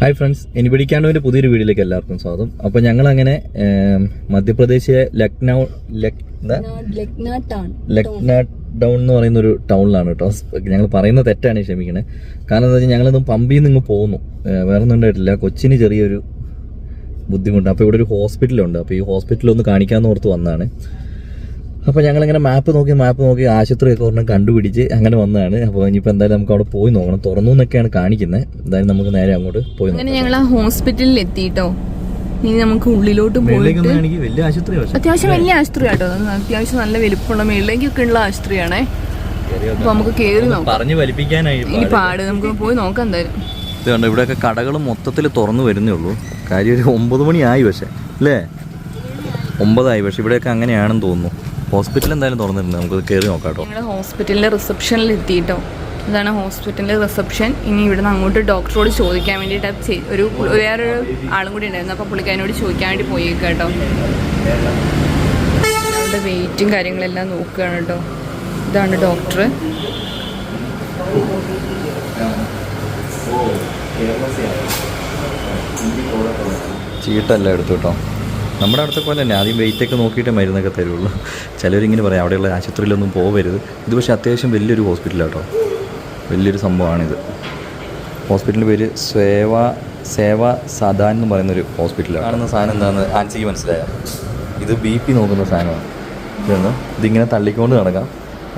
Hi friends എനിപിടിക്കാണ്ടുവിന്റെ പുതിയൊരു വീഡിയോയിലേക്ക് എല്ലാവർക്കും സ്വാഗതം. അപ്പോൾ ഞങ്ങൾ അങ്ങനെ മധ്യപ്രദേശിലെ ലക്നൗ ലക്ന ടൗൺ. എന്ന് പറയുന്ന ഒരു ടൗണിലാണ് കേട്ടോ. ഞങ്ങൾ പറയുന്ന തെറ്റാണ് ക്ഷമിക്കണേ. കാരണം എന്താ വെച്ചാൽ ഞങ്ങളിന്ന് പമ്പിൽ നിന്ന് ഇങ്ങ് പോകുന്നു. വേറെ ഒന്നും ഉണ്ടായിട്ടില്ല. കൊച്ചിന് ചെറിയൊരു ബുദ്ധിമുട്ട്. അപ്പോൾ ഇവിടെ ഒരു ഹോസ്പിറ്റലുണ്ട്. അപ്പോൾ ഈ ഹോസ്പിറ്റലിൽ ഒന്ന് കാണിക്കാമെന്ന് ഓർത്ത് വന്നതാണ്. അപ്പോൾ ഞങ്ങളിങ്ങനെ മാപ്പ് നോക്കി മാപ്പ് നോക്കി ആശുപത്രിയൊക്കെ ഒരെണ്ണം കണ്ടുപിടിച്ച് അങ്ങനെ വന്നതാണ്. അപ്പോൾ ഇനിയിപ്പോൾ എന്തായാലും നമുക്ക് അവിടെ പോയി നോക്കണം. തുറന്നു എന്നൊക്കെയാണ് കാണിക്കുന്നത് എന്തായാലും നമുക്ക് നേരെ അങ്ങോട്ട് പോയി അങ്ങനെ ഞങ്ങൾ ആ ഹോസ്പിറ്റലിൽ എത്തിയിട്ടോ ഇനി നമുക്ക് ഉള്ളിലോട്ട് പോയി പോയിട്ട് അത്യാവശ്യം വലിയ ആശുപത്രി ആട്ടോ അത്യാവശ്യം നല്ല വലിപ്പമുള്ള മേളിലേക്കൊക്കെ ഉള്ള ആശുപത്രിയാണേ. അപ്പൊ നമുക്ക് കേറി നോക്കാം. പറഞ്ഞു വലിപ്പിക്കാനായി ഇനി പാട്. നമുക്ക് പോയി നോക്കാം എന്തായാലും. ഇത് കണ്ടോ ഇവിടെയൊക്കെ കടകൾ മൊത്തത്തിൽ തുറന്നു വരുന്നേ ഉള്ളൂ. കാര്യം ഒരു ഒമ്പത് മണിയായി പക്ഷേ. അല്ലേ? ഒമ്പതായി പക്ഷെ. ഇവിടെയൊക്കെ അങ്ങനെയാണെന്ന് തോന്നുന്നു. ഹോസ്പിറ്റൽ എന്തായാലും തുറന്നിട്ടുണ്ട് നമുക്ക് കയറി നോക്കാം കേട്ടോ. ഞങ്ങൾ ഹോസ്പിറ്റലിലെ റിസപ്ഷനിൽ എത്തിയിട്ടോ. ഇതാണ് ഹോസ്പിറ്റലിന്റെ റിസപ്ഷൻ. ഇനി ഇവിടുന്ന് അങ്ങോട്ട് ഡോക്ടറോട് ചോദിക്കാൻ വേണ്ടിയിട്ട് ഒരു വേറൊരു ആളും കൂടി ഉണ്ടായിരുന്നു. അപ്പോൾ പുള്ളിക്കാരനോട് ചോദിക്കാൻ വേണ്ടി പോയി കേട്ടോ. അവരുടെ വെയിറ്റും കാര്യങ്ങളെല്ലാം നോക്കുകയാണ് കേട്ടോ. ഇതാണ് ഡോക്ടർ ചീട്ടല്ല എടുത്തു കേട്ടോ. നമ്മുടെ അടുത്ത പോലെ തന്നെ ആദ്യം വെയിറ്റ് ഒക്കെ നോക്കിയിട്ട് മരുന്നൊക്കെ തരുള്ളൂ. ചിലരിങ്ങനെ പറയാം അവിടെയുള്ള ആശുപത്രിയിലൊന്നും പോകരുത് ഇത് പക്ഷേ അത്യാവശ്യം വലിയൊരു ഹോസ്പിറ്റലാണ് കേട്ടോ വലിയൊരു സംഭവമാണിത്. ഹോസ്പിറ്റലിന്റെ പേര് സേവ സേവ സദാൻ എന്ന് പറയുന്നൊരു ഹോസ്പിറ്റലാണ് കാണുന്ന സാധനം എന്താണെന്ന് ആൻസിക്ക് മനസ്സിലായോ? ഇത് ബി പി നോക്കുന്ന സാധനമാണ്. ഇതൊന്ന് ഇതിങ്ങനെ തള്ളിക്കൊണ്ട് നടക്കാം.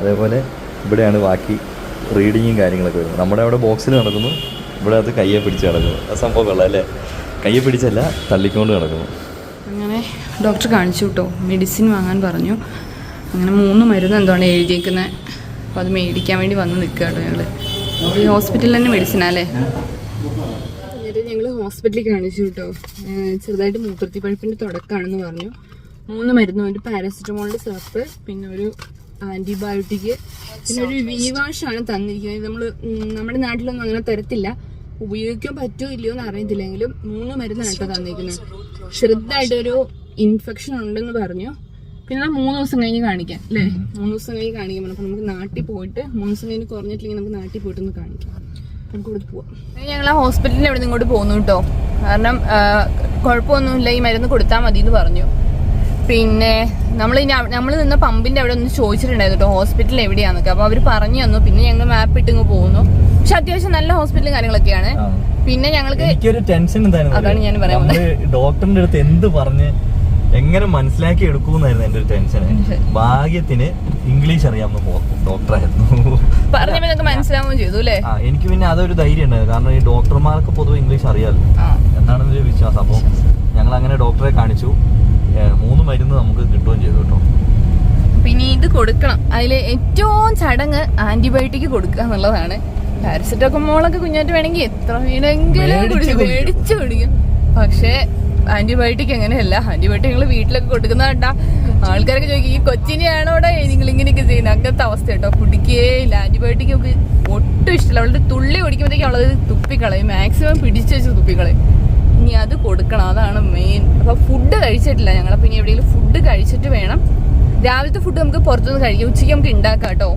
അതേപോലെ ഇവിടെയാണ് ബാക്കി റീഡിങ്ങും കാര്യങ്ങളൊക്കെ വരുന്നത്. നമ്മുടെ അവിടെ ബോക്സിൽ നടക്കുന്നു. ഇവിടെ അത് കയ്യെ പിടിച്ച് നടക്കുന്നു. ആ സംഭവം കൊള്ളാം അല്ലേ? കയ്യെ പിടിച്ചല്ല തള്ളിക്കൊണ്ട് നടക്കുന്നു. ഡോക്ടർ കാണിച്ചു കേട്ടോ. മെഡിസിൻ വാങ്ങാൻ പറഞ്ഞു. അങ്ങനെ മൂന്ന് മരുന്ന് എന്താണ് എഴുതിയേക്കുന്നത് അപ്പോൾ അത് മേടിക്കാൻ വേണ്ടി വന്ന് നിൽക്കുക കേട്ടോ ഞങ്ങൾ ഈ ഹോസ്പിറ്റലിൽ തന്നെ മെഡിസിൻ അല്ലേ എന്നിട്ട് ഞങ്ങൾ ഹോസ്പിറ്റലിൽ കാണിച്ചു കേട്ടോ. ചെറുതായിട്ട് മൂത്രത്തി പഴുപ്പിന്റെ തുടക്കമാണെന്ന് പറഞ്ഞു. മൂന്ന് മരുന്ന് ഒരു പാരസെറ്റമോളിന്റെ സിറപ്പ് പിന്നെ ഒരു ആന്റിബയോട്ടിക് പിന്നെ ഒരു വീവാഷാണ് തന്നിരിക്കുന്നത്. നമ്മൾ നമ്മുടെ നാട്ടിലൊന്നും അങ്ങനെ തരത്തില്ല. ഉപയോഗിക്കാൻ പറ്റുമോ ഇല്ലയോ എന്ന് അറിയത്തില്ലെങ്കിലും മൂന്ന് മരുന്നാണ് കേട്ടോ തന്നിരിക്കുന്നത്. ചെറുതായിട്ടൊരു ഇൻഫെക്ഷൻ ഉണ്ടെന്ന് പറഞ്ഞു. പിന്നെ മൂന്ന് ദിവസം കഴിഞ്ഞ് കാണിക്കാം അല്ലേ? മൂന്ന് ദിവസം കഴിഞ്ഞ് കാണിക്കാൻ പറഞ്ഞു. അപ്പൊ നമുക്ക് നാട്ടിൽ പോയിട്ട് മൂന്ന് ദിവസം കഴിഞ്ഞ് കുറഞ്ഞിട്ടില്ലെങ്കിൽ നമുക്ക് നാട്ടിൽ പോയിട്ട് ഒന്ന് കാണിക്കാം. നമുക്ക് ഇവിടെ പോവാം. ഞങ്ങൾ ആ ഹോസ്പിറ്റലിൽ ഇവിടെ നിന്ന് ഇങ്ങോട്ട് പോകുന്നു കേട്ടോ കാരണം കുഴപ്പമൊന്നുമില്ല ഈ മരുന്ന് കൊടുത്താൽ മതി എന്ന് പറഞ്ഞു. പിന്നെ നമ്മൾ ഇനി നമ്മൾ നിന്ന പമ്പിന്റെ അവിടെ ഒന്ന് ചോദിച്ചിട്ടുണ്ടായിരുന്നു കേട്ടോ ഹോസ്പിറ്റൽ എവിടെയാന്നൊക്കെ. അപ്പൊ അവർ പറഞ്ഞു തന്നു. പിന്നെ ഞങ്ങൾ മാപ്പ് ഇട്ട് ഇങ്ങ് പോകുന്നു പക്ഷെ അത്യാവശ്യം നല്ല ഹോസ്പിറ്റലും കാര്യങ്ങളൊക്കെയാണ്. പിന്നെ ഞങ്ങൾക്ക് ടെൻഷൻ അതാണ് ഞാൻ പറയാൻ ഡോക്ടറിന്റെ അടുത്ത് എന്ത് പറഞ്ഞ് എങ്ങനെ മനസ്സിലാക്കി എടുക്കൂന്നായിരുന്നു എന്റെ ഒരു ടെൻഷൻ ഭാഗ്യത്തിന് ഇംഗ്ലീഷ് അറിയാവുന്ന ഡോക്ടറായിരുന്നു പറഞ്ഞു മനസ്സിലാവുകയും ചെയ്തു അല്ലേ? ആ എനിക്ക് പിന്നെ അതൊരു ധൈര്യം ഉണ്ടായിരുന്നു. കാരണം ഈ ഡോക്ടർമാർക്ക് പൊതുവെ ഇംഗ്ലീഷ് അറിയാമല്ലോ ആ. എന്നാണ് ഒരു വിശ്വാസം. അപ്പോൾ ഞങ്ങൾ അങ്ങനെ ഡോക്ടറെ കാണിച്ചു. മൂന്ന് മരുന്ന് നമുക്ക് കിട്ടുകയും ചെയ്തു കേട്ടോ. പിന്നെ ഇത് കൊടുക്കണം. അതിൽ ഏറ്റവും ചടങ്ങ് ആന്റിബയോട്ടിക് കൊടുക്കുക എന്നുള്ളതാണ്. പാരസെറ്റമോളൊക്കെ കുഞ്ഞാറ്റ് വേണമെങ്കിൽ എത്ര വേണമെങ്കിലും മേടിച്ചു. കുടിക്കും. പക്ഷേ ആന്റിബയോട്ടിക് അങ്ങനെയല്ല ആന്റിബയോട്ടിക് നിങ്ങൾ വീട്ടിലൊക്കെ കൊടുക്കുന്ന കണ്ടാ. ആൾക്കാരൊക്കെ ചോദിക്കും ഈ കൊച്ചിനെയാണോടെ നിങ്ങൾ ഇങ്ങനെയൊക്കെ ചെയ്യുന്നത്? അങ്ങനത്തെ അവസ്ഥ കേട്ടോ. കുടിക്കേ ഇല്ല. ആന്റിബയോട്ടിക് ഒക്കെ ഒട്ടും ഇഷ്ടമില്ല അവളുടെ തുള്ളി കുടിക്കുമ്പോഴത്തേക്കും അവളത് തുപ്പിക്കളയും. മാക്സിമം പിടിച്ചു വെച്ച് തുപ്പിക്കളയും. ഇനി അത് കൊടുക്കണം. അതാണ് മെയിൻ. അപ്പൊ ഫുഡ് കഴിച്ചിട്ടില്ല ഞങ്ങളപ്പോ ഇനി എവിടെയെങ്കിലും ഫുഡ് കഴിച്ചിട്ട് വേണം. രാവിലത്തെ ഫുഡ് നമുക്ക് പുറത്തുനിന്ന് കഴിക്കാം. ഉച്ചയ്ക്ക് നമുക്ക് ഉണ്ടാക്കാം കേട്ടോ.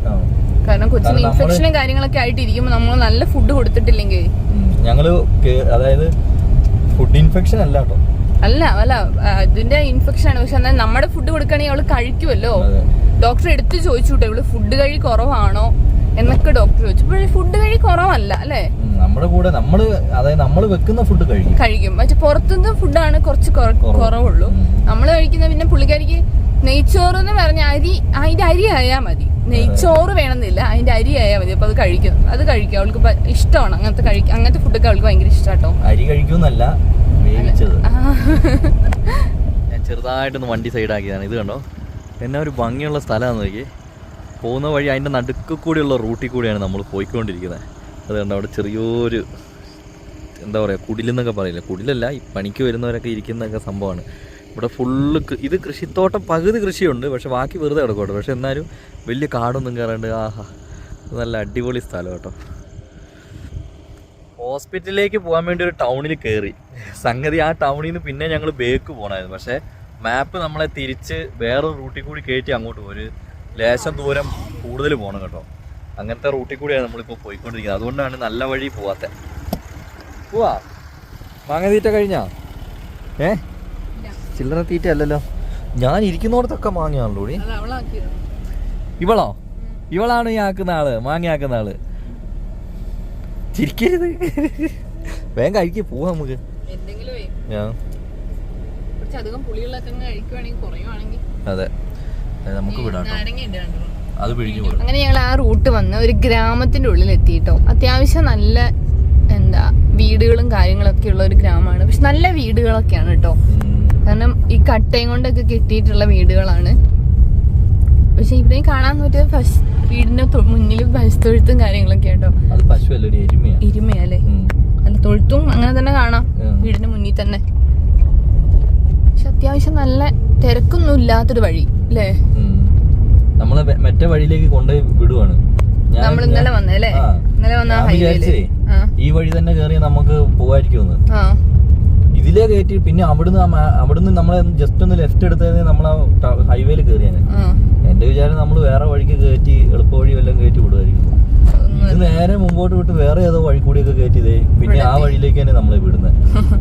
കാരണം കൊച്ചിന് ഇൻഫെക്ഷനും കാര്യങ്ങളൊക്കെ ആയിട്ട് ഇരിക്കുമ്പോൾ നമ്മൾ നല്ല ഫുഡ് കൊടുത്തിട്ടില്ലെങ്കിൽ. ഞങ്ങൾ അതായത് ഫുഡ് ഇൻഫെക്ഷൻ അല്ല കേട്ടോ. അല്ല അല്ല ഇതിന്റെ ഇൻഫെക്ഷൻ ആണ്. പക്ഷെ എന്നാൽ നമ്മുടെ ഫുഡ് കൊടുക്കുകയാണെങ്കിൽ അവൾ കഴിക്കുമല്ലോ ഡോക്ടർ എടുത്ത് ചോദിച്ചു ഇവൾ ഫുഡ് കഴി കുറവാണോ? എന്നൊക്കെ ഡോക്ടർ ചോദിച്ചു. പക്ഷേ ഫുഡ് കഴി കുറവല്ല അല്ലേ? നമ്മുടെ കൂടെ നമ്മൾ അതായത് നമ്മൾ വെക്കുന്ന ഫുഡ് കഴിക്കും. കഴിക്കും. പക്ഷെ പുറത്തുനിന്ന് ഫുഡാണ് കുറച്ച് കുറ- കുറവ്. കുറവുള്ളൂ. നമ്മൾ കഴിക്കുന്ന പിന്നെ പുള്ളിക്കാരിക്ക് നെയ്ച്ചോറ് എന്ന് പറഞ്ഞ അരി അതിന്റെ അരി ആയാൽ മതി. നെയ്ച്ചോറ് വേണമെന്നില്ല. അതിന്റെ അരി ആയാൽ മതി. അപ്പൊ അത് കഴിക്കും. അത് കഴിക്കും. അവൾക്ക് ഇഷ്ടമാണ്. അങ്ങനത്തെ കഴിക്കും അങ്ങനത്തെ ഫുഡൊക്കെ അവൾക്ക് ഭയങ്കര ഇഷ്ടമാട്ടോ അരി കഴിക്കുമെന്നല്ല. വേവിച്ചത് ഞാൻ ചെറുതായിട്ടൊന്ന് വണ്ടി സൈഡാക്കിയതാണ്. ഇത് കണ്ടോ? എന്നാ ഒരു ഭംഗിയുള്ള സ്ഥലമാണ് നോക്കി. പോകുന്ന വഴി അതിന്റെ നടുക്ക് കൂടിയുള്ള റൂട്ടിൽ കൂടിയാണ് നമ്മൾ പോയിക്കൊണ്ടിരിക്കുന്നത്. അത് കണ്ടോ? അവിടെ ചെറിയൊരു എന്താ പറയുക കുടിലെന്നൊക്കെ പറയില്ല? കുടിലല്ല ഈ പണിക്ക് വരുന്നവരൊക്കെ ഇരിക്കുന്നൊക്കെ സംഭവമാണ്. ഇവിടെ ഫുള്ള് ഇത് കൃഷിത്തോട്ടം പകുതി കൃഷിയുണ്ട്. പക്ഷെ ബാക്കി വെറുതെ കിടക്കോട്ടെ പക്ഷെ എന്നാലും വലിയ കാടൊന്നും കയറാണ്ട് ആഹാ. നല്ല അടിപൊളി സ്ഥലം കേട്ടോ. ഹോസ്പിറ്റലിലേക്ക് പോകാൻ വേണ്ടി ഒരു ടൗണിൽ കയറി. സംഗതി ആ ടൗണിൽ നിന്ന് പിന്നെ ഞങ്ങൾ ബേക്ക് പോകണമായിരുന്നു പക്ഷേ മാപ്പ് നമ്മളെ തിരിച്ച് വേറൊരു റൂട്ടിൽ കൂടി കയറ്റി അങ്ങോട്ട് ഒരു ലേശം ദൂരം കൂടുതൽ പോകണം കേട്ടോ. അങ്ങനത്തെ റൂട്ടിൽ കൂടിയാണ് നമ്മളിപ്പോൾ പോയിക്കൊണ്ടിരിക്കുന്നത്. അതുകൊണ്ടാണ് നല്ല വഴി പോവാത്ത. പോവാ. മാങ്ങ തീറ്റ കഴിഞ്ഞാ? ഏ? ചില്ലറ തീറ്റ അല്ലല്ലോ. ഞാൻ ഇരിക്കുന്നിടത്തൊക്കെ മാങ്ങയാണല്ലോ ഇവളോ? ഇവളാണ് ഈ ആക്കുന്ന ആൾ മാങ്ങയാക്കുന്ന ആൾ. ചിരിക്കരുത്. വേഗം കഴിക്ക് പോവാ നമുക്ക്. അതെ. നമുക്ക് വിടാം അത് പിഴിഞ്ഞു അങ്ങനെ ഞങ്ങൾ ആ റൂട്ട് വന്ന് ഒരു ഗ്രാമത്തിന്റെ ഉള്ളിൽ എത്തിയിട്ടോ അത്യാവശ്യം നല്ല എന്താ വീടുകളും കാര്യങ്ങളൊക്കെ ഉള്ള ഒരു ഗ്രാമമാണ്. പക്ഷെ നല്ല വീടുകളൊക്കെയാണ് കേട്ടോ. കാരണം ഈ കട്ടയും കൊണ്ടൊക്കെ കെട്ടിയിട്ടുള്ള വീടുകളാണ്. പക്ഷെ ഇവിടെയും കാണാൻ പറ്റിയ ഫസ്റ്റ് വീടിന്റെ മുന്നിൽ പശുത്തൊഴുത്തും കാര്യങ്ങളൊക്കെ ഉണ്ടോ ഇരുമയല്ലേ. അല്ല തൊഴുത്തും അങ്ങനെ തന്നെ കാണാം. വീടിന്റെ മുന്നിൽ തന്നെ. പക്ഷെ അത്യാവശ്യം നല്ല തിരക്കൊന്നും ഇല്ലാത്തൊരു വഴി അല്ലേ. നമ്മളെ മറ്റേ വഴിയിലേക്ക് കൊണ്ടുപോയി വിടുവാണ്. നമ്മൾ ഇന്നലെ വന്നല്ലേ ഇന്നലെ വന്ന ഹൈവേയിൽ ഈ വഴി തന്നെ കേറി നമുക്ക് പോവായിരിക്കും ഇതിലേ കയറ്റി പിന്നെ അവിടുന്ന് അവിടുന്ന് നമ്മളെ ജസ്റ്റ് ഒന്ന് ലെഫ്റ്റ് എടുത്തതിന് നമ്മൾ ഹൈവേയിൽ കയറിയാണ് എന്റെ വിചാരം നമ്മൾ വേറെ വഴിക്ക് കയറ്റി എളുപ്പ വഴി വല്ലതും കയറ്റി വിടുമായിരിക്കും ഇത് നേരെ മുമ്പോട്ട് വിട്ട് വേറെ ഏതോ വഴി കൂടിയൊക്കെ കയറ്റിയതേ പിന്നെ ആ വഴിയിലേക്ക് തന്നെ നമ്മളെ വിടുന്നത്.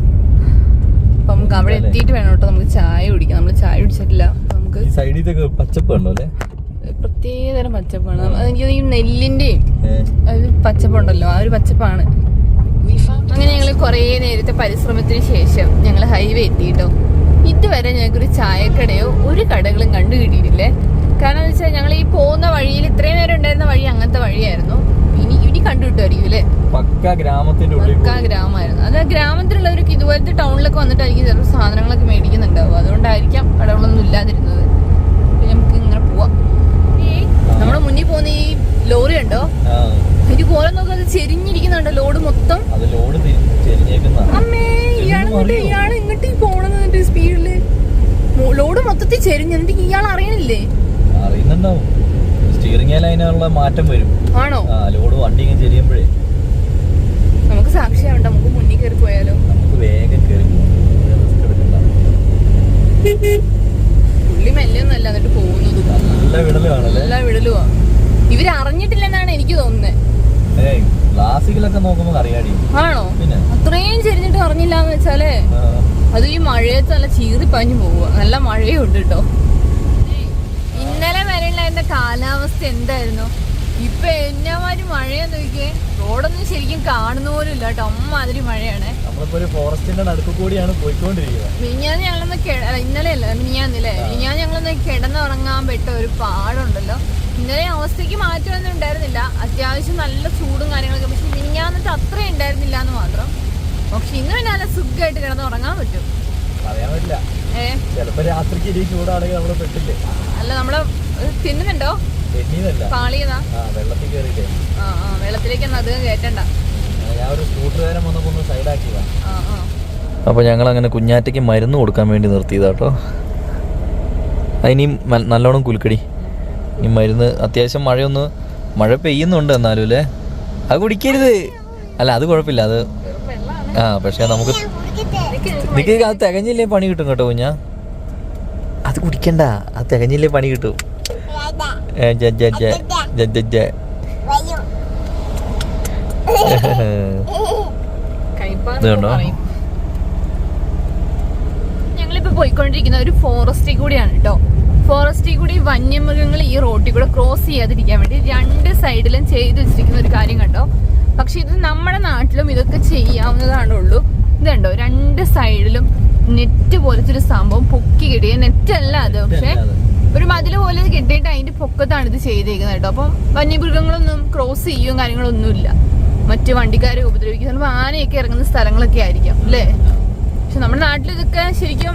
അപ്പൊ നമുക്ക് അവിടെ എത്തിയിട്ട് വേണം കേട്ടോ നമുക്ക് ചായ കുടിക്കാം. നമ്മൾ ചായ കുടിച്ചിട്ടില്ല. നമുക്ക് സൈഡിലൊക്കെ പച്ചപ്പ് ഉണ്ടോ അല്ലേ? പ്രത്യേകതരം പച്ചപ്പാണ്. എനിക്ക് ഈ നെല്ലിന്റെയും ഒരു പച്ചപ്പുണ്ടല്ലോ ആ ഒരു പച്ചപ്പാണ്. അങ്ങനെ ഞങ്ങൾ കുറേ നേരത്തെ പരിശ്രമത്തിന് ശേഷം ഞങ്ങൾ ഹൈവേ എത്തിയിട്ടോ. ഇതുവരെ ഞങ്ങൾക്കൊരു ചായക്കടയോ ഒരു കടകളും കണ്ടു കിട്ടിയിട്ടില്ലേ കാരണം എന്ന് വെച്ചാൽ ഞങ്ങൾ ഈ പോകുന്ന വഴിയിൽ ഇത്രയും നേരം ഉണ്ടായിരുന്ന വഴി അങ്ങനത്തെ വഴിയായിരുന്നു. ഇനി ഇനി കണ്ടു കിട്ടുമായിരിക്കും അല്ലേ പക്ക ഗ്രാമത്തിന്റെ ഉള്ളിൽ പക്കാ ഗ്രാമമായിരുന്നു. അത് ഗ്രാമത്തിലുള്ളവർക്ക് ഇതുപോലത്തെ ടൗണിലൊക്കെ വന്നിട്ടായിരിക്കും ചിലപ്പോൾ സാധനങ്ങളൊക്കെ മേടിക്കുന്നുണ്ടാവും അതുകൊണ്ടായിരിക്കാം കടകളൊന്നും ഇല്ലാതിരുന്നത്. പിന്നെ നമുക്ക് ഇങ്ങനെ പോവാം. നമ്മുടെ മുന്നിൽ പോകുന്ന ഈ ലോറി ഉണ്ടോ ഇത് പോലെ നോക്കുക അത് ചെരിഞ്ഞിരിക്കുന്നുണ്ടോ ലോഡ് മൊത്തം. അത് ലോഡ് ചെരിഞ്ഞേക്കുന്ന അമ്മേ ഇയാളെ ഇങ്ങോട്ട് ഇയാൾ ഇങ്ങോട്ട് പോണെന്നിട്ട് സ്പീഡിൽ ലോഡ് മൊത്തത്തിൽ ചെരിഞ്ഞ്. എന്നിട്ട് ഇയാൾ അറിയണില്ലേ? അറിയുന്നുണ്ടാവും. സ്റ്റിയറിംഗ് അതിനുള്ള മാറ്റം വരും. ആണോ? ആ ലോഡ് വണ്ടി ഇങ്ങനെ ചെരിയുമ്പോഴേ. നമുക്ക് സാക്ഷിയാവണ്ട നമുക്ക് മുന്നിൽ കയറി പോയാലോ? നമുക്ക് വേഗം കയറി പുള്ളി മെല്ലൊന്നല്ല എന്നിട്ട് പോകുന്നത്. നല്ല വിടലുവാണല്ലേ? നല്ല വിടലുവാ. ഇവർ അറിഞ്ഞിട്ടില്ലെന്നാണ് എനിക്ക് തോന്നുന്നത് ക്ലാസിക്കലൊക്കെ നോക്കുമ്പോൾ അറിയാടി. ആണോ? പിന്നെ? അത്രയും ചെരിഞ്ഞിട്ട് അറിഞ്ഞില്ല എന്ന് വെച്ചാലേ അത് ഈ മഴയത്ത് നല്ല ചീറി പാഞ്ഞു പോവുക നല്ല മഴയുണ്ട് കേട്ടോ ഉണ്ടായിരുന്ന കാലാവസ്ഥ എന്തായിരുന്നു? ഇപ്പൊ എന്നമാതിരി മഴയാന്ന് നോക്കിയേ. റോഡൊന്നും ശരിക്കും കാണുന്ന പോലും ഇല്ല കേട്ടോ. അമ്മാതിരി മഴയാണ്. ഫോറസ്റ്റിന്റെ നടുക്ക് കൂടിയാണ് പോയിക്കൊണ്ടിരിക്കുന്നത്. മിനിഞ്ഞാന്ന് ഞങ്ങളൊന്ന് ഇന്നലെ അല്ല മിനിഞ്ഞാന്നില്ലേ മിനിഞ്ഞാന്ന് ഞങ്ങളൊന്ന് കിടന്നുറങ്ങാൻ പെട്ട ഒരു പാടുണ്ടല്ലോ. ഇന്നലെ അവസ്ഥയ്ക്ക് മാറ്റമൊന്നും ഉണ്ടായിരുന്നില്ല. അത്യാവശ്യം നല്ല ചൂടും കാര്യങ്ങളൊക്കെ പക്ഷെ മിനിഞ്ഞാന്നിട്ട് അത്രയും ഉണ്ടായിരുന്നില്ല എന്ന് മാത്രം. പക്ഷെ ഇന്ന് പിന്നെ നല്ല സുഖമായിട്ട് കിടന്ന് ഉറങ്ങാൻ പറ്റും. പറയാൻ പറ്റില്ല ഏ? ചിലപ്പോ രാത്രിക്ക് ഇനി ചൂടാണെങ്കിൽ നമ്മൾ പെട്ടില്ലേ? അല്ല നമ്മൾ തിന്നുന്നുണ്ടോ? കയറ്റണ്ട അപ്പോൾ ഞങ്ങൾ അങ്ങനെ കുഞ്ഞാറ്റയ്ക്ക് മരുന്ന് കൊടുക്കാൻ വേണ്ടി നിർത്തിയതാട്ടോ. അതിനിയും നല്ലോണം കുലുക്കടി. ഈ മരുന്ന് അത്യാവശ്യം മഴയൊന്ന് മഴ പെയ്യുന്നുണ്ട് എന്നാലും അല്ലേ? അത് കുടിക്കരുത്. അല്ല അത് കുഴപ്പമില്ല. അത് ആ പക്ഷേ നമുക്ക് നിങ്ങൾക്ക് അത് തികഞ്ഞില്ലേ പണി കിട്ടും കേട്ടോ കുഞ്ഞാ? അത് കുടിക്കണ്ട. അത് തികഞ്ഞില്ലേ പണി കിട്ടും. A, J, J, J. J, J, J. കൈപ്പാന്ന് ഇത് കണ്ടോ? പറയും. ഞങ്ങളിപ്പോ പോയിക്കൊണ്ടിരിക്കുന്ന ഒരു ഫോറസ്റ്റിൽ കൂടിയാണ് കേട്ടോ ഫോറസ്റ്റിൽ കൂടി വന്യമൃഗങ്ങൾ ഈ റോട്ടിൽ കൂടെ ക്രോസ് ചെയ്യാതിരിക്കാൻ വേണ്ടി രണ്ട് സൈഡിലും ചെയ്തു വെച്ചിരിക്കുന്ന ഒരു കാര്യം കണ്ടോ പക്ഷെ ഇത് നമ്മുടെ നാട്ടിലും ഇതൊക്കെ ചെയ്യാവുന്നതാണുള്ളൂ ഇതുണ്ടോ രണ്ട് സൈഡിലും നെറ്റ് പോലത്തെ ഒരു സംഭവം പൊക്കി കിട്ടിയ നെറ്റ് അല്ല അത് പക്ഷെ ഒരു മതിൽ പോലെ കെട്ടിയിട്ട് അതിന്റെ പൊക്കത്താണ് ഇത് ചെയ്തേക്കുന്നത് കേട്ടോ. അപ്പം വന്യമൃഗങ്ങളൊന്നും ക്രോസ് ചെയ്യും കാര്യങ്ങളൊന്നും ഇല്ല മറ്റു വണ്ടിക്കാരെ ഉപദ്രവിക്കും. ചിലപ്പോൾ ആനയൊക്കെ ഇറങ്ങുന്ന സ്ഥലങ്ങളൊക്കെ ആയിരിക്കാം അല്ലേ? പക്ഷെ നമ്മുടെ നാട്ടിൽ ഇതൊക്കെ ശരിക്കും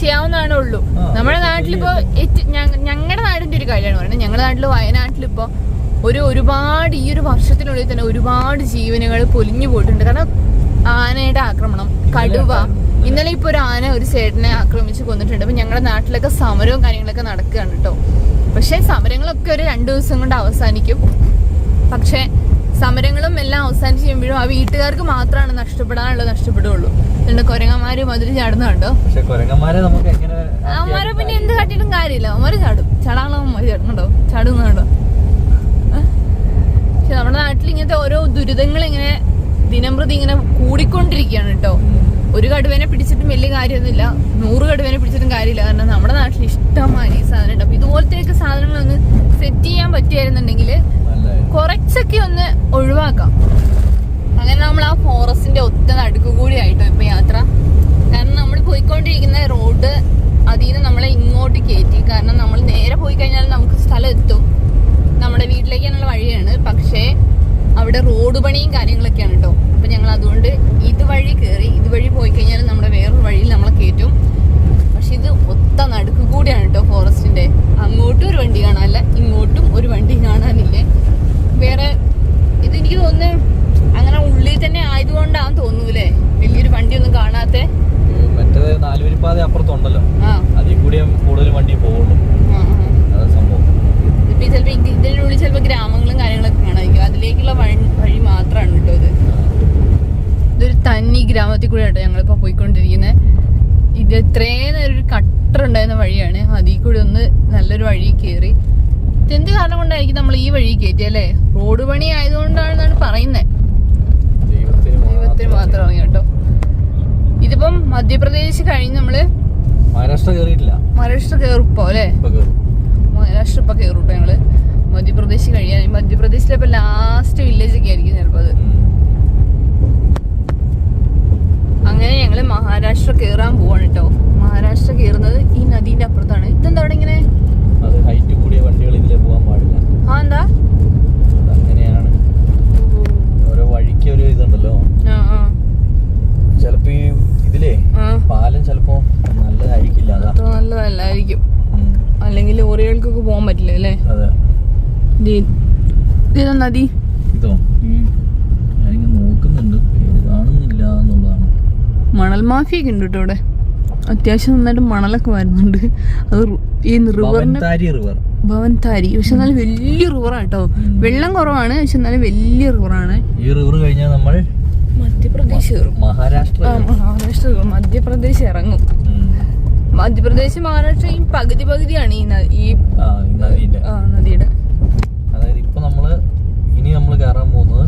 ചെയ്യാവുന്നതാണേ ഉള്ളൂ. നമ്മുടെ നാട്ടിലിപ്പോ ഞങ്ങളുടെ നാടിന്റെ ഒരു കാര്യമാണ് പറയുന്നത്. ഞങ്ങളുടെ നാട്ടിൽ വയനാട്ടിലിപ്പോ ഒരു ഒരുപാട് ഈ ഒരു വർഷത്തിനുള്ളിൽ തന്നെ ഒരുപാട് ജീവനുകൾ പൊലിഞ്ഞു പോയിട്ടുണ്ട്. കാരണം ആനയുടെ ആക്രമണം കടുവ. ഇന്നലെ ഇപ്പൊ ഒരു ആന ഒരു ചേട്ടനെ ആക്രമിച്ച് കൊന്നിട്ടുണ്ട്. അപ്പൊ ഞങ്ങളുടെ നാട്ടിലൊക്കെ സമരവും കാര്യങ്ങളൊക്കെ നടക്കുകയാണ് കേട്ടോ പക്ഷെ സമരങ്ങളൊക്കെ ഒരു രണ്ടു ദിവസം കൊണ്ട് അവസാനിക്കും. പക്ഷെ സമരങ്ങളും എല്ലാം അവസാനിച്ച് കഴിയുമ്പോഴും ആ വീട്ടുകാർക്ക് മാത്രമാണ് നഷ്ടപ്പെടാനുള്ളത് നഷ്ടപ്പെടുകയുള്ളൂ രണ്ട് കൊരങ്ങന്മാര് മധുര ചാടുന്നുണ്ടോ അവന്മാരെ പിന്നെ എന്ത് കാട്ടിയിട്ടും കാര്യമില്ല. അവന്മാര് ചാടും. ചാടാനുള്ള അവന്മാര് ചാടുന്നുണ്ടോ ചാടുന്നുണ്ടോ പക്ഷെ നമ്മുടെ നാട്ടിൽ ഇങ്ങനത്തെ ഓരോ ദുരിതങ്ങൾ ഇങ്ങനെ ദിനം പ്രതി ഇങ്ങനെ കൂടിക്കൊണ്ടിരിക്കുകയാണ് കേട്ടോ. ഒരു കടുവേനെ പിടിച്ചിട്ടും വലിയ കാര്യമൊന്നുമില്ല. നൂറ് കടുവേനെ പിടിച്ചിട്ടും കാര്യമില്ല. കാരണം നമ്മുടെ നാട്ടിൽ ഇഷ്ടമായി ഈ സാധനം ഉണ്ട്. അപ്പൊ ഇതുപോലത്തെയൊക്കെ സാധനങ്ങളൊന്ന് സെറ്റ് ചെയ്യാൻ പറ്റിയായിരുന്നുണ്ടെങ്കിൽ കുറച്ചൊക്കെ ഒന്ന് ഒഴിവാക്കാം. അങ്ങനെ നമ്മൾ ആ ഫോറസ്റ്റിന്റെ ഒത്ത നടുക്ക് കൂടി ആയിട്ടോ ഇപ്പൊ യാത്ര. കാരണം നമ്മൾ പോയിക്കൊണ്ടിരിക്കുന്ന റോഡ് അതിൽ നിന്ന് നമ്മളെ ഇങ്ങോട്ട് കയറ്റി. കാരണം നമ്മൾ നേരെ പോയി കഴിഞ്ഞാൽ നമുക്ക് സ്ഥലം എത്തും. നമ്മുടെ വീട്ടിലേക്കാനുള്ള വഴിയാണ്. പക്ഷേ അവിടെ റോഡ് പണിയും കാര്യങ്ങളൊക്കെയാണ് കേട്ടോ. അപ്പൊ ഞങ്ങൾ അതുകൊണ്ട് ഇതുവഴി കയറി ഇതുവഴി പോയി കഴിഞ്ഞാൽ നമ്മുടെ വേറൊരു വഴിയിൽ നമ്മളെ കയറ്റും. പക്ഷെ ഇത് ഒത്ത നടുക്ക് കൂടിയാണ് കേട്ടോ ഫോറസ്റ്റിന്റെ. അങ്ങോട്ടും ഒരു വണ്ടി കാണാനില്ല ഇങ്ങോട്ടും ഒരു വണ്ടി കാണാനില്ലേ. വേറെ ഇതെനിക്ക് തോന്നുന്നത് തോന്നുന്നു അങ്ങനെ ഉള്ളിൽ തന്നെ ആയതുകൊണ്ടാന്ന് തോന്നൂലേ വലിയൊരു വണ്ടിയൊന്നും കാണാത്തെ മറ്റേ നാലുവരിപ്പാത അപ്പുറത്തുണ്ടല്ലോ ആ അതിൽ കൂടിയേ കൂടുതൽ വണ്ടി പോകുള്ളൂ ആ, ആ. അതാണ് സംഭവം ഇപ്പൊ ചിലപ്പോ ഇതിന്റെ ഉള്ളിൽ ചിലപ്പോ ഗ്രാമങ്ങളും കാര്യങ്ങളൊക്കെ കാണാതിരിക്കും അതിലേക്കുള്ള വഴി വഴി മാത്രമാണ് കേട്ടോ ഇത് ഇതൊരു തനി ഗ്രാമത്തിൽ കൂടെ കേട്ടോ ഞങ്ങളിപ്പോ പോയിക്കൊണ്ടിരിക്കുന്നത് ഇത് ഇത്രയും നേരം ഒരു കട്ടർ ഉണ്ടായിരുന്ന വഴിയാണ്. അതിൽ കൂടി ഒന്ന് നല്ലൊരു വഴി കയറി എന്ത് കാരണം കൊണ്ടായിരിക്കും നമ്മൾ ഈ വഴി കയറ്റി അല്ലേ റോഡ് പണി ആയതുകൊണ്ടാണെന്നാണ് പറയുന്നത് ദൈവത്തിന് മാത്രം ഇറങ്ങി കേട്ടോ. ഇതിപ്പം മധ്യപ്രദേശ് കഴിഞ്ഞ് നമ്മൾ മഹാരാഷ്ട്ര കയറിയിട്ടില്ല മഹാരാഷ്ട്ര കയറിപ്പോ അല്ലേ? മഹാരാഷ്ട്ര ഇപ്പൊ കയറും ഞങ്ങൾ. മധ്യപ്രദേശ് കഴിയാൻ മധ്യപ്രദേശിലെ ഇപ്പൊ ലാസ്റ്റ് വില്ലേജ് ഒക്കെ ആയിരിക്കും ചിലപ്പോ അത്. മഹാരാഷ്ട്ര കേറാൻ പോവാണ് കേട്ടോ മഹാരാഷ്ട്ര കേറുന്നത് ഈ നദീന്റെ അപ്പുറത്താണ്. ഇതെന്താ അവിടെ ഇങ്ങനെ? അത് ഹൈറ്റ് കൂടിയ വണ്ടികൾ ഇതിലെ പോകാൻ പാടില്ല. ആ എന്താ? അങ്ങനെയാണ്. ഓരോ വഴിക്ക് ഒരു ഇതുണ്ടല്ലോ. ആ ആ. ഈ ഇതിലേ പാലം ചിലപ്പോ നല്ലതായിരിക്കില്ല അതാ. അത്ര നല്ലതല്ലായിരിക്കും. അല്ലെങ്കിൽ ലോറികൾക്കൊക്കെ പോകാൻ പറ്റില്ല അല്ലേ? അതെ. നദി ഇതോ ഞാനിങ്ങനെ നോക്കുന്നുണ്ട് പേര് കാണുന്നില്ല എന്നുള്ളതാണ് മണൽ മാഫിയൊക്കെ ഉണ്ട് കേട്ടോ അവിടെ. അത്യാവശ്യം നന്നായിട്ട് മണലൊക്കെ വരുന്നുണ്ട്. അത് ഈ റിവറിന്റെ ഭവൻതാരി റിവർ ഭവൻതാരി. പക്ഷെ എന്നാലും വലിയ റിവറാണ് കേട്ടോ. വെള്ളം കുറവാണ് പക്ഷെ എന്നാലും വലിയ റിവറാണ് ഈ റിവർ കഴിഞ്ഞാൽ നമ്മൾ മധ്യപ്രദേശ് മഹാരാഷ്ട്ര ആ മഹാരാഷ്ട്ര മധ്യപ്രദേശ് ഇറങ്ങും. മധ്യപ്രദേശ് മഹാരാഷ്ട്രയും പകുതി പകുതിയാണ് ഈ ഈ നദിയുടെ. അതായത് ഇപ്പൊ നമ്മൾ ഇനി നമ്മൾ കയറാൻ പോകുന്നത്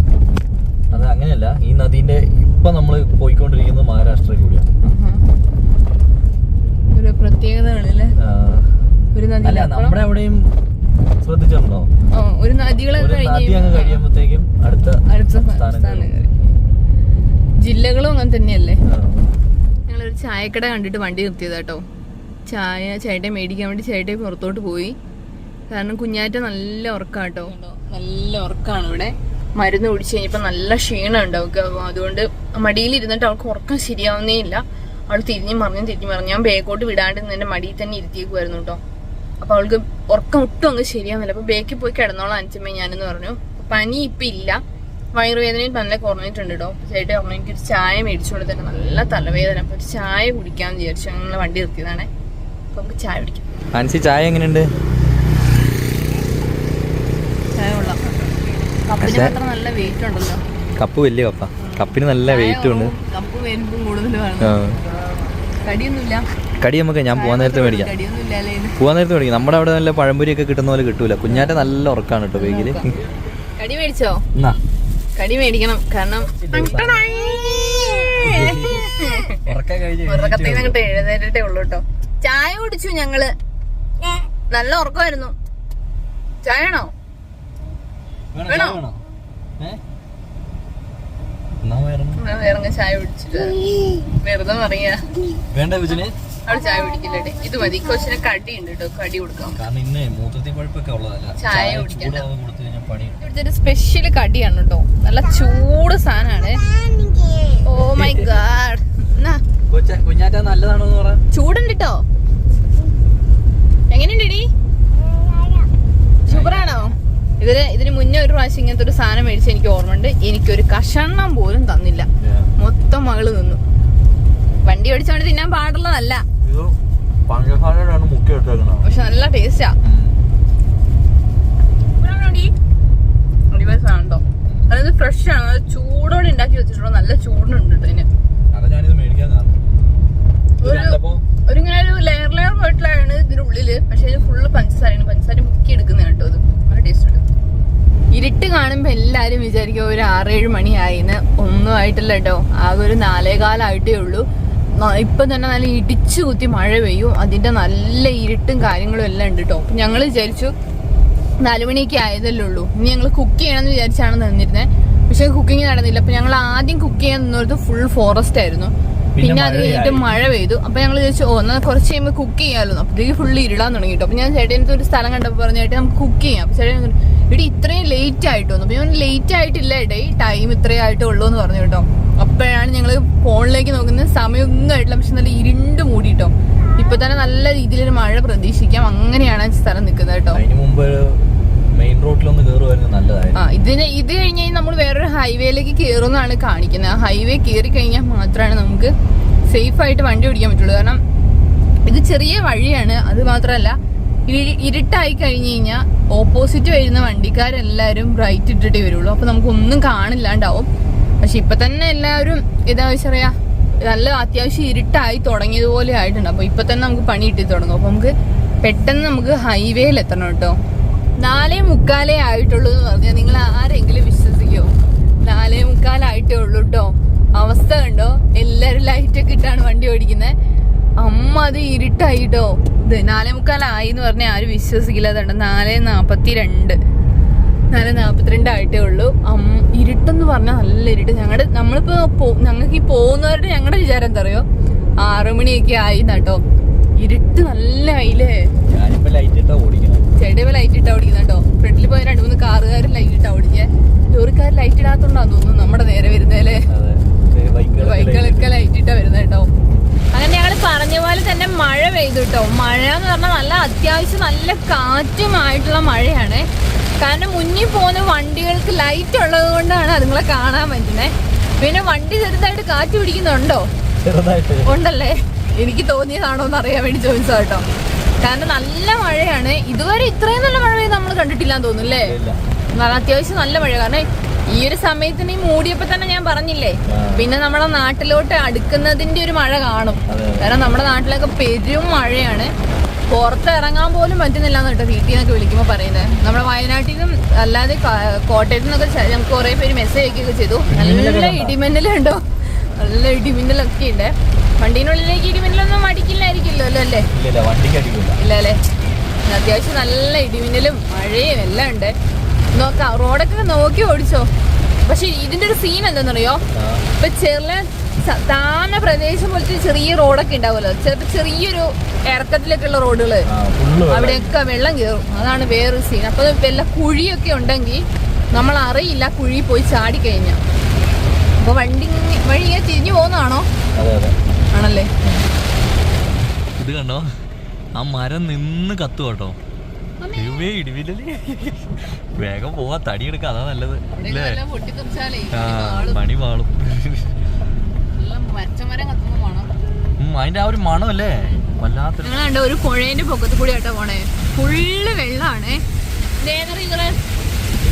അത് അങ്ങനെയല്ല. ഈ നദീന്റെ ഇപ്പൊ നമ്മൾ പോയിക്കൊണ്ടിരിക്കുന്നത് മഹാരാഷ്ട്രയിൽ കൂടിയാണ്. ഒരു അല്ല നമ്മുടെ എവിടെയും ശ്രദ്ധിച്ചിട്ടുണ്ടോ? ഒരു നദി അങ്ങ് കഴിയുമ്പോഴത്തേക്കും അടുത്ത അടുത്ത. ജില്ലകളും അങ്ങനെ തന്നെയല്ലേ. ഞങ്ങളൊരു ചായക്കട കണ്ടിട്ട് വണ്ടി നിർത്തിയത് കേട്ടോ ചായ ചേട്ടയെ മേടിക്കാൻ വേണ്ടി ചേട്ടയെ പുറത്തോട്ട് പോയി. കാരണം കുഞ്ഞാറ്റ നല്ല ഉറക്കാട്ടോ കേട്ടോ നല്ല ഉറക്കാണ് ഇവിടെ. മരുന്ന് കുടിച്ച് കഴിഞ്ഞപ്പോൾ നല്ല ക്ഷീണം ഉണ്ടാവും അതുകൊണ്ട് മടിയിലിരുന്നിട്ട് അവൾക്ക് ഉറക്കം ശരിയാവുന്നേ ഇല്ല. അവൾ തിരിഞ്ഞു മറിഞ്ഞു തിരിഞ്ഞു മറിഞ്ഞു. ഞാൻ ബേക്കോട്ട് വിടാണ്ട് നിന്റെ മടിയിൽ തന്നെ ഇരുത്തിയേക്കുമായിരുന്നു കേട്ടോ. അപ്പോൾ അവൾക്ക് ഉറക്കം ഒട്ടും അങ്ങ് ശരിയാവുന്നില്ല. അപ്പോൾ ബേക്കിൽ പോയി കിടന്നോളാം അഞ്ചമ്മ ഞാനെന്ന് പറഞ്ഞു. പനി ഇപ്പം ഇല്ല. വയറുവേദനയും നല്ല കുറഞ്ഞിട്ടുണ്ട് കേട്ടോ. ചേട്ടൻ പറഞ്ഞു എനിക്കൊരു ചായ മേടിച്ചു കൊടുത്തിട്ട് നല്ല തലവേദന. അപ്പോൾ ഒരു ചായ കുടിക്കാമെന്ന് വിചാരിച്ചു. ഞങ്ങൾ വണ്ടി നിർത്തിയതാണേ. അപ്പോൾ നമുക്ക് ചായ കുടിക്കാം. ആൻസി ചായ എങ്ങനെയുണ്ട്? കപ്പിന് നല്ല വെയിറ്റ് ഉണ്ടല്ലോ. കപ്പ് വലിയ കപ്പ. കപ്പിന് നല്ല വെയിറ്റ് ഉണ്ട്. കടി നമുക്ക് ഞാൻ പോകാൻ നേരത്തെ മേടിക്കാം? പോകാൻ നേരത്തെ മേടിക്കാം. നമ്മുടെ അവിടെ നല്ല പഴംപൊരി ഒക്കെ കിട്ടുന്ന പോലെ കിട്ടൂല. കുഞ്ഞാറ്റ നല്ല ഉറക്കാണ് കേട്ടോ വെയിൽ കടി മേടിച്ചോ? കടി മേടിക്കണം. കാരണം അങ്ങോട്ട് ഉള്ളൂ കേട്ടോ. ചായ കുടിച്ചു ഞങ്ങൾ. നല്ല ഉറക്കമായിരുന്നു. ചായ ആണോ വേണോ? വേണോ? ചായ വേണോ? ഏ? എന്നാ വേറെ? വേറെ ചായ കുടിച്ചിട്ട് വെറുതെ പറയാ. വേണ്ട വിജനെ? അവിടെ ചായ കുടിക്കില്ലേ ഇത് മതി. കൊച്ചിനെ കടി ഉണ്ട് കേട്ടോ കടി കൊടുക്കാം. കാരണം ഇന്ന് മൂത്രത്തിൽ പഴുപ്പൊക്കെ ഉള്ളതല്ല. ചായ കുടിക്കണ്ട. ചൂടാവുമ്പോൾ കൊടുത്തു കഴിഞ്ഞാൽ പണി ഇവിടുത്തെ ഒരു സ്പെഷ്യൽ കടിയാണ് കേട്ടോ നല്ല ചൂട് സാധനമാണ് ഓ മൈ ഗാഡ്. കുഞ്ഞാറ്റ നല്ലതാണോ എന്ന് പറ. ചൂടുണ്ട് കേട്ടോ എങ്ങനെയുണ്ടെടി സൂപ്പറാണോ? ഇതിന് ഇതിന് മുന്നേ ഒരു പ്രാവശ്യം ഇങ്ങനത്തെ ഒരു സാധനം മേടിച്ച് എനിക്ക് ഓർമ്മയുണ്ട്. എനിക്കൊരു കഷണം പോലും തന്നില്ല. മൊത്തം മകൾ നിന്നു. വണ്ടി ഓടിച്ചോണ്ട് തിന്നാൻ പാടുള്ളതല്ല. പക്ഷെ നല്ല ടേസ്റ്റാ സാധനം അതായത് ഫ്രഷ് ആണ്. ചൂടോടെ ഉണ്ടാക്കി വെച്ചിട്ടുള്ള നല്ല ചൂടുണ്ട് ഇതിന്. അതാ മേടിക്കാൻ കാരണം. ഒരു- ഇങ്ങനെ ഒരു ലെയർ ലെയർ പോയിട്ടുള്ളതാണ് ഇതിന്റെ ഉള്ളിൽ. പക്ഷെ ഇത് ഫുള്ള് പഞ്ചസാരയാണ്. പഞ്ചസാര മുക്കി എടുക്കുന്ന കേട്ടോ ഇത് നല്ല ടേസ്റ്റ് ഉണ്ട് ഇരുട്ട് കാണുമ്പോ എല്ലാരും വിചാരിക്കും ഒരു ആറേഴ് മണിയായിന്ന്. ഒന്നും ആയിട്ടില്ല കേട്ടോ ആകെ ഒരു നാലേകാലായിട്ടേ ഉള്ളൂ. ഇപ്പം തന്നെ നല്ല ഇടിച്ചു കുത്തി മഴ പെയ്യും. അതിന്റെ നല്ല ഇരുട്ടും കാര്യങ്ങളും എല്ലാം ഉണ്ട് കേട്ടോ ഞങ്ങൾ വിചാരിച്ചു നാലുമണിയൊക്കെ ആയതല്ലേ ഉള്ളൂ. ഇനി ഞങ്ങൾ കുക്ക് ചെയ്യണമെന്ന് വിചാരിച്ചാണ് നിന്നിരുന്നത് പക്ഷെ കുക്കിംഗ് നടന്നില്ല. അപ്പൊ ഞങ്ങൾ ആദ്യം കുക്ക് ചെയ്യാൻ നിന്നിടത്ത് ഫുൾ ഫോറസ്റ്റ് ആയിരുന്നു. പിന്നെ അത് കഴിഞ്ഞിട്ട് മഴ പെയ്തു. അപ്പൊ ഞങ്ങൾ ചോദിച്ചു ഓ എന്നാൽ കുറച്ച് കഴിയുമ്പോൾ കുക്ക് ചെയ്യാമല്ലോ അപ്പോഴത്തേക്ക് ഫുള്ള് ഇരുളാൻ തുടങ്ങി കേട്ടോ അപ്പൊ ഞാൻ ചേട്ടന്റെ ഒരു സ്ഥലം കണ്ടപ്പോൾ പറഞ്ഞു ചേട്ടൻ നമുക്ക് കുക്ക് ചെയ്യാം. അപ്പൊ ചേട്ടൻ എടി ഇത്രയും ലേറ്റ് ആയിട്ട് വന്നു. അപ്പൊ ഞാൻ ലേറ്റ് ആയിട്ടില്ല എടേ. ടൈം ഇത്രയും ആയിട്ട് ഉള്ളൂ എന്ന് പറഞ്ഞു കേട്ടോ. അപ്പോഴാണ് ഞങ്ങൾ ഫോണിലേക്ക് നോക്കുന്നത്. സമയമൊന്നും ആയിട്ടില്ല. പക്ഷെ നല്ല ഇരുണ്ട് മൂടി കേട്ടോ ഇപ്പൊ തന്നെ നല്ല രീതിയിലൊരു മഴ പ്രതീക്ഷിക്കാം. അങ്ങനെയാണ് സ്ഥലം നിൽക്കുന്നത് കേട്ടോ. മെയിൻ റോഡിലൊന്ന് കയറുമായിരുന്നു നല്ലതായിരുന്നു. ആ ഇതിന് ഇത് കഴിഞ്ഞാൽ നമ്മൾ വേറൊരു ഹൈവേയിലേക്ക് കയറുമെന്നാണ് കാണിക്കുന്നത്. ആ ഹൈവേ കയറി കഴിഞ്ഞാൽ മാത്രമാണ് നമുക്ക് സേഫ് ആയിട്ട് വണ്ടി ഓടിക്കാൻ പറ്റുള്ളൂ. കാരണം ഇത് ചെറിയ വഴിയാണ്. അത് മാത്രമല്ല ഇരുട്ടായി കഴിഞ്ഞ് കഴിഞ്ഞാൽ ഓപ്പോസിറ്റ് വരുന്ന വണ്ടിക്കാരെല്ലാവരും ബ്രൈറ്റ് ഇട്ടിട്ടേ വരുള്ളൂ. അപ്പോൾ നമുക്കൊന്നും കാണില്ലാണ്ടാവും. പക്ഷെ ഇപ്പം തന്നെ എല്ലാവരും എന്താ വെച്ചാ പറയാ നല്ല അത്യാവശ്യം ഇരുട്ടായി തുടങ്ങിയതുപോലെ ആയിട്ടുണ്ട്. അപ്പോൾ ഇപ്പം തന്നെ നമുക്ക് പണി ഇട്ടി തുടങ്ങും. അപ്പോൾ നമുക്ക് പെട്ടെന്ന് നമുക്ക് ഹൈവേയിൽ എത്തണം കേട്ടോ. നാലേ മുക്കാലേ ആയിട്ടുള്ളൂ എന്ന് പറഞ്ഞാൽ നിങ്ങൾ ആരെങ്കിലും വിശ്വസിക്കുമോ നാലേ മുക്കാലായിട്ടേ ഉള്ളൂ കേട്ടോ. അവസ്ഥ കണ്ടോ? എല്ലാവരും ലൈറ്റൊക്കെ ഇട്ടാണ് വണ്ടി ഓടിക്കുന്നത് അമ്മ അത് ഇരുട്ടായിട്ടോ. ഇത് നാലേ മുക്കാലായി എന്ന് പറഞ്ഞാൽ ആരും വിശ്വസിക്കില്ല. അതുണ്ട് നാല് നാൽപ്പത്തി രണ്ട് നാല് നാപ്പത്തിരണ്ട് ആയിട്ടേ ഉള്ളൂ. അമ്മ ഇരുട്ടെന്ന് പറഞ്ഞാൽ നല്ല ഇരുട്ട്. ഞങ്ങളുടെ നമ്മളിപ്പോ പോ- ഞങ്ങൾക്ക് ഈ പോകുന്നവരുടെ ഞങ്ങളുടെ വിചാരം എന്താ അറിയോ ആറുമണിയൊക്കെ ആയി കേട്ടോ. ഇരുട്ട് നല്ല ആയില്ലേ? ചേട്ടൻ ലൈറ്റ് ഇട്ടാ ഓടിക്കുന്ന കേട്ടോ. ഫ്രണ്ടിൽ പോയ രണ്ട് മൂന്ന് കാറുകാർ ലൈറ്റ് ഇട്ടാ ഓടിക്കേ ലോറിക്കാർ ലൈറ്റ് ഇടാത്തോണ്ടാന്ന് തോന്നുന്നു നമ്മുടെ നേരെ വരുന്നതല്ലേ അതെ ബൈക്കുകളൊക്കെ ബൈക്കുകളൊക്കെ ലൈറ്റ് ഇട്ടാ വരുന്നത് കേട്ടോ അങ്ങനെ ഞങ്ങൾ പറഞ്ഞ പോലെ തന്നെ മഴ പെയ്തു കേട്ടോ മഴ എന്ന് പറഞ്ഞാൽ നല്ല അത്യാവശ്യം നല്ല കാറ്റുമായിട്ടുള്ള മഴയാണ്. കാരണം മുന്നിൽ പോകുന്ന വണ്ടികൾക്ക് ലൈറ്റ് ഉള്ളത് കൊണ്ടാണ് അതുങ്ങളെ കാണാൻ പറ്റുന്നത് പിന്നെ വണ്ടി ചെറുതായിട്ട് കാറ്റ് പിടിക്കുന്നുണ്ടോ? ചെറുതായിട്ട്. ഉണ്ടല്ലേ? എനിക്ക് തോന്നിയതാണോ എന്ന് അറിയാൻ വേണ്ടി ചോദിച്ചതാ കേട്ടോ കാരണം നല്ല മഴയാണ്. ഇതുവരെ ഇത്രയും നല്ല മഴ പെയ്ത് നമ്മൾ കണ്ടിട്ടില്ലാന്ന് തോന്നുന്നു അല്ലേ? അത്യാവശ്യം നല്ല മഴ കാരണം ഈ ഒരു സമയത്ത് നീ മൂടിയപ്പോ തന്നെ ഞാൻ പറഞ്ഞില്ലേ? പിന്നെ നമ്മുടെ നാട്ടിലോട്ട് അടുക്കുന്നതിന്റെ ഒരു മഴ കാണും. കാരണം നമ്മുടെ നാട്ടിലൊക്കെ പെരും മഴയാണ്. പുറത്ത് ഇറങ്ങാൻ പോലും പറ്റുന്നില്ല എന്ന് കേട്ടോ വീട്ടിൽ നിന്നൊക്കെ വിളിക്കുമ്പോൾ പറയുന്നത് നമ്മുടെ വയനാട്ടിൽ നിന്നും അല്ലാതെ കോട്ടയത്തു നിന്നൊക്കെ ഞങ്ങൾക്ക് കുറേ പേര് മെസ്സേജ് അയക്കുകയൊക്കെ ചെയ്തു. നല്ല ഇടിമിന്നലുണ്ടോ? നല്ല ഇടിമിന്നലൊക്കെ ഉണ്ട്. വണ്ടീനുള്ളിലേക്ക് ഇടിമിന്നലൊന്നും അടിക്കില്ലായിരിക്കുമല്ലോ അല്ലോ? ഇല്ല അല്ലേ? അത്യാവശ്യം നല്ല ഇടിമിന്നലും മഴയും എല്ലാം ഉണ്ട്. നോക്കാം റോഡൊക്കെ നോക്കി ഓടിച്ചോ. പക്ഷെ ഇതിന്റെ ഒരു സീൻ എന്താണെന്നറിയോ? ഇപ്പൊ ചെറിയ താന്ന പ്രദേശം പോലത്തെ ചെറിയ റോഡൊക്കെ ഉണ്ടാവുമല്ലോ. ചിലപ്പോ ചെറിയൊരു ഇറക്കത്തിലൊക്കെയുള്ള റോഡുകൾ. അവിടെയൊക്കെ വെള്ളം കയറും. അതാണ് വേറൊരു സീൻ അപ്പൊ വല്ല കുഴിയൊക്കെ ഉണ്ടെങ്കിൽ നമ്മൾ അറിയില്ല കുഴി പോയി ചാടി കഴിഞ്ഞാൽ അപ്പൊ വണ്ടി വഴി ഇങ്ങനെ തിരിഞ്ഞു പോകുന്നതാണോ? ആണല്ലേ? ഇത് കണ്ടോ? ആ മരം നിന്ന് കത്തു കേട്ടോ. ദൈവമേ, ഇടിമിന്നൽ. വേഗം പോവാ തടി എടുക്കാം അതാ നല്ലത്. അല്ലേ? ആ പണി വാളും. അതിന്റെ ആ ഒരു മണമല്ലേ? വല്ലാത്ത ഒരു പുഴേന്റെ പൊക്കത്ത് കൂടി ആട്ടോ പോണേ. ഫുള്ള് വെള്ളാണ്.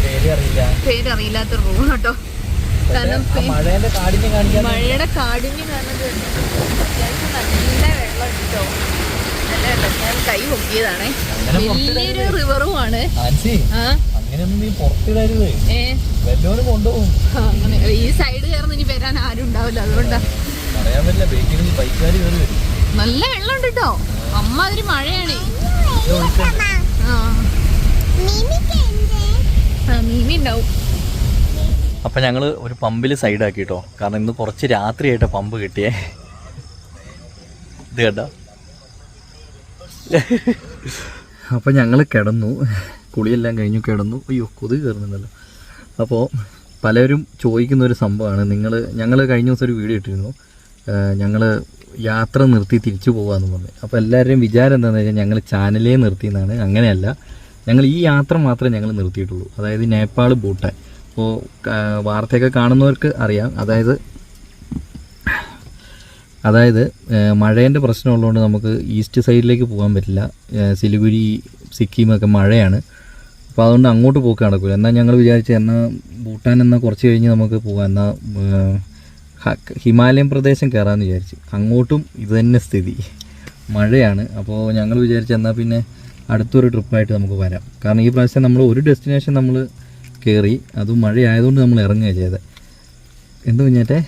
പേര് അറിയില്ല പേരറിയില്ലാത്ത റൂം കേട്ടോ കാരണം ആ പേ- മഴേന്റെ കാടിനെ കാണിക്കാൻ മഴയുടെ കാരണം നല്ല വെള്ളം കേട്ടോ. നല്ല വെള്ളം ഞാൻ കൈ പൊക്കിയതാണേ. അങ്ങനെ വലിയൊരു ഈ സൈഡ് കയറുന്ന ഇനി വരാൻ ആരും ഉണ്ടാവില്ല. അതുകൊണ്ടാ. നല്ല വെള്ളം ഉണ്ട് കേട്ടോ അമ്മ അതിന് മഴയാണ്. അപ്പൊ ഞങ്ങൾ ആ. ആ, മീമി ഉണ്ടാവും. അപ്പം ഞങ്ങൾ ഒരു പമ്പിൽ സൈഡാക്കി കേട്ടോ കാരണം ഇന്ന് കുറച്ച് രാത്രിയായിട്ട് പമ്പ് കിട്ടിയേ. ഇത് കേട്ടോ അപ്പം ഞങ്ങൾ കിടന്നു. കുളിയെല്ലാം കഴിഞ്ഞു കിടന്നു. അയ്യോ കൊതുക് കയറുന്നുണ്ടല്ലോ. അപ്പോൾ പലരും ചോദിക്കുന്ന ഒരു സംഭവമാണ്. നിങ്ങൾ ഞങ്ങൾ കഴിഞ്ഞ ദിവസം ഒരു വീഡിയോ ഇട്ടിരുന്നു. ഞങ്ങൾ യാത്ര നിർത്തി തിരിച്ചു പോകാമെന്ന് പറഞ്ഞു. അപ്പോൾ എല്ലാവരുടെയും വിചാരം എന്താണെന്ന് വെച്ചാൽ ഞങ്ങൾ ചാനലേ നിർത്തിയെന്നാണ്. അങ്ങനെയല്ല. ഞങ്ങൾ ഈ യാത്ര മാത്രമേ ഞങ്ങൾ നിർത്തിയിട്ടുള്ളൂ. അതായത് നേപ്പാൾ ഭൂട്ടാൻ. അപ്പോൾ വാർത്തയൊക്കെ കാണുന്നവർക്ക് അറിയാം. അതായത് അതായത് മഴേന്റെ പ്രശ്നമുള്ളതുകൊണ്ട് നമുക്ക് ഈസ്റ്റ് സൈഡിലേക്ക് പോകാൻ പറ്റില്ല. സിലിഗുരി സിലിഗുരി സിക്കിമൊക്കെ മഴയാണ്. അപ്പോൾ അതുകൊണ്ട് അങ്ങോട്ട് പോക്ക് നടക്കില്ല എന്നാൽ ഞങ്ങൾ വിചാരിച്ചു എന്നാൽ ഭൂട്ടാൻ എന്നാൽ കുറച്ച് കഴിഞ്ഞ് നമുക്ക് പോകാം എന്നാൽ ഹിമാലയൻ പ്രദേശം കയറാമെന്ന് വിചാരിച്ചു. അങ്ങോട്ടും ഇത് തന്നെ സ്ഥിതി. മഴയാണ്. അപ്പോൾ ഞങ്ങൾ വിചാരിച്ചു എന്നാൽ പിന്നെ അടുത്തൊരു ട്രിപ്പായിട്ട് നമുക്ക് വരാം. കാരണം ഈ പ്രാവശ്യം നമ്മൾ ഒരു ഡെസ്റ്റിനേഷൻ നമ്മൾ കയറി അതും മഴയായതുകൊണ്ട് നമ്മൾ ഇറങ്ങുകയാണ് ചെയ്തത് എന്ത് കുഞ്ഞാറ്റേ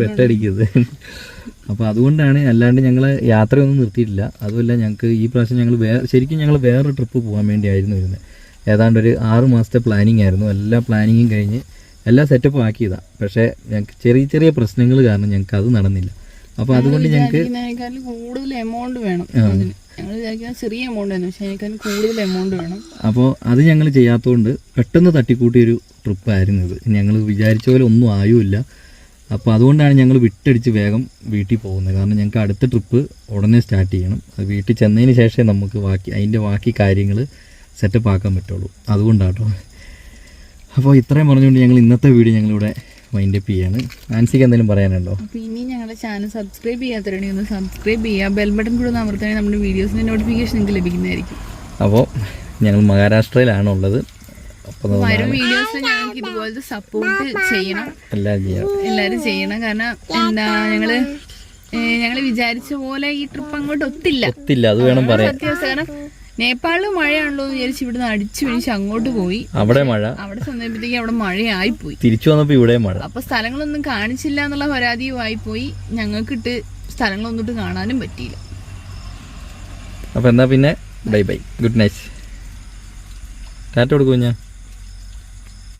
വെട്ടടിക്കുന്നത്. അപ്പോൾ അതുകൊണ്ടാണ് അല്ലാണ്ട് ഞങ്ങൾ യാത്രയൊന്നും നിർത്തിയിട്ടില്ല. അതുമല്ല ഞങ്ങൾക്ക് ഈ പ്രാവശ്യം ഞങ്ങൾ വേറെ ശരിക്കും ഞങ്ങൾ വേറെ ട്രിപ്പ് പോകാൻ വേണ്ടിയായിരുന്നു ഇരുന്നത് ഏതാണ്ട് ഒരു ആറ് മാസത്തെ പ്ലാനിങ് ആയിരുന്നു. എല്ലാ പ്ലാനിങ്ങും കഴിഞ്ഞ് എല്ലാം സെറ്റപ്പും ആക്കിയതാണ് പക്ഷേ ഞങ്ങൾക്ക് ചെറിയ ചെറിയ പ്രശ്നങ്ങൾ കാരണം ഞങ്ങൾക്ക് അത് നടന്നില്ല. അപ്പോൾ അതുകൊണ്ട് ഞങ്ങൾക്ക് കൂടുതൽ എമൗണ്ട് വേണം ഞങ്ങൾ ചെറിയ എമൗണ്ട് പക്ഷേ കൂടുതൽ എമൗണ്ട് വേണം. അപ്പോൾ അത് ഞങ്ങൾ ചെയ്യാത്തതുകൊണ്ട് പെട്ടെന്ന് തട്ടിക്കൂട്ടിയൊരു ട്രിപ്പായിരുന്നു ഇത്. ഞങ്ങൾ വിചാരിച്ച പോലെ ഒന്നും ആയുമില്ല. അപ്പോൾ അതുകൊണ്ടാണ് ഞങ്ങൾ വിട്ടടിച്ച് വേഗം വീട്ടിൽ പോകുന്നത്. കാരണം ഞങ്ങൾക്ക് അടുത്ത ട്രിപ്പ് ഉടനെ സ്റ്റാർട്ട് ചെയ്യണം. അത് വീട്ടിൽ ചെന്നതിന് ശേഷമേ നമുക്ക് ബാക്കി അതിന്റെ ബാക്കി കാര്യങ്ങൾ സെറ്റപ്പ് ആക്കാൻ പറ്റുള്ളൂ. അതുകൊണ്ടാട്ടോ. അപ്പോൾ ഇത്രയും പറഞ്ഞുകൊണ്ട് ഞങ്ങൾ ഇന്നത്തെ വീഡിയോ ഞങ്ങളിവിടെ വൈൻഡപ്പ് ചെയ്യാണ്. ആൻസിക്ക് എന്തെങ്കിലും പറയാനുണ്ടോ? ഇനി ഞങ്ങളുടെ ചാനൽ സബ്സ്ക്രൈബ് ചെയ്യാത്തവരുണ്ടെങ്കിൽ ഒന്ന് സബ്സ്ക്രൈബ് ചെയ്യുക. ബെൽ ബട്ടൺ കൂടെ ഒന്ന് അമർത്തുകയാണെങ്കിൽ നമ്മുടെ വീഡിയോസിന്റെ നോട്ടിഫിക്കേഷൻ നിങ്ങൾക്ക് ലഭിക്കുന്നതായിരിക്കും. അപ്പോൾ ഞങ്ങൾ മഹാരാഷ്ട്രയിലാണ് ഉള്ളത്. വരും വീഡിയോസിൽ ഞങ്ങൾക്ക് ഇതുപോലത്തെ സപ്പോർട്ട് ചെയ്യണം. എല്ലാം ചെയ്യാം. എല്ലാവരും ചെയ്യണം. കാരണം എന്താ ഞങ്ങൾ ഞങ്ങൾ വിചാരിച്ച പോലെ ഈ ട്രിപ്പ് അങ്ങോട്ട് ഒത്തില്ല. ഒത്തില്ല. അത് വേണം പറയാം കാരണം നേപ്പാളിൽ മഴയാണല്ലോ എന്ന് വിചാരിച്ച് ഇവിടുന്ന് അടിച്ചു വിളിച്ച് അങ്ങോട്ട് പോയി. അവിടെ മഴ. അവിടെ ചെന്നപ്പോഴത്തേക്ക് അവിടെ മഴയായി പോയി തിരിച്ചു വന്നപ്പോ ഇവിടെ മഴ. അപ്പൊ സ്ഥലങ്ങളൊന്നും കാണിച്ചില്ല എന്നുള്ള പരാതിയുമായി പോയി ഞങ്ങൾക്കിട്ട് സ്ഥലങ്ങളൊന്നിട്ട് കാണാനും പറ്റിയില്ല. അപ്പൊ എന്നാ പിന്നെ ബൈ ബൈ. Good night. കാറ്റ് കൊടുക്കും ഞാൻ